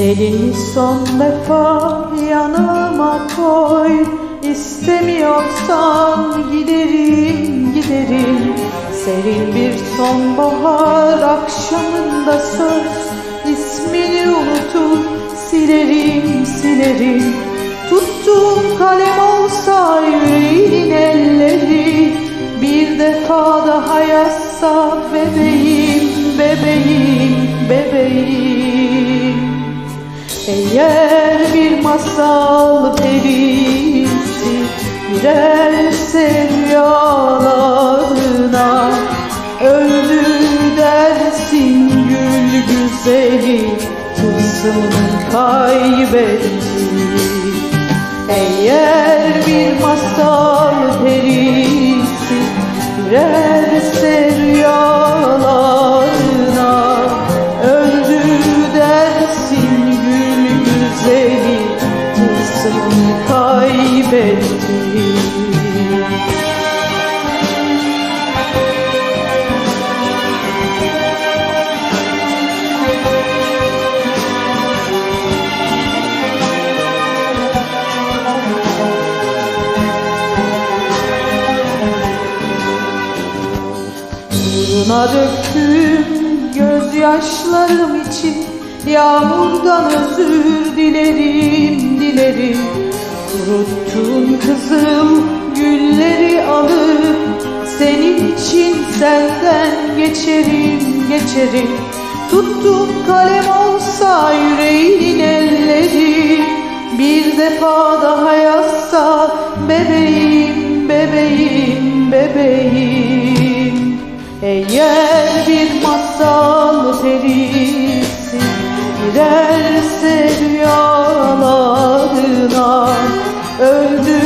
Elini son defa yanıma koy. İstemiyorsan giderim giderim. Serin bir sonbahar akşamında söz. İsmini unutur silerim silerim. Tuttuğum kalem olsa yüreğin elleri. Bir defa daha yazsa bebeğim bebeğim bebeğim masal perisi girerse rüyalarına Öldü dersin gül güzeli tılsımını kaybetti tılsımını kaybetti Uğruna döktüm gözyaşlarım için Yağmurdan özür dilerim dilerim. Kuruttun kızıl gülleri alıp Senin için senden geçerim geçerim. Tuttum kalem olsa yüreğin elleri. Bir defa daha yazsa bebeğim bebeğim bebeğim. Eğer bir masal perisi girerse rüyalarına Öldü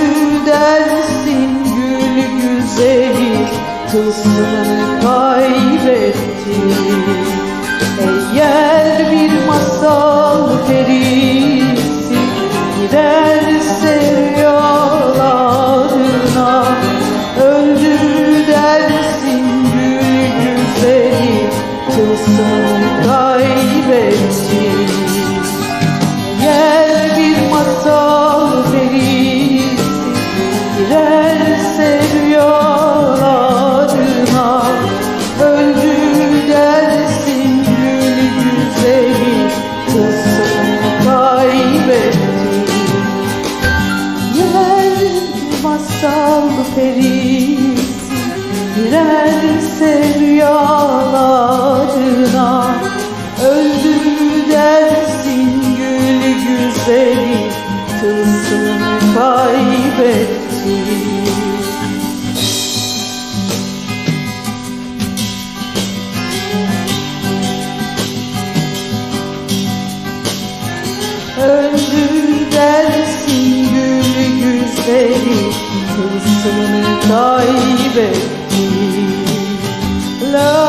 dersin gül güzeli tılsımını kaybetti Eğer bir masal perisi girerse rüyalarına Öldü dersin gül güzeli tılsımını perisi girerse rüyalarına Öldü dersin gül güzeli tılsımını kaybetti. Öldü dersin güzeli Tılsımını kaybetti La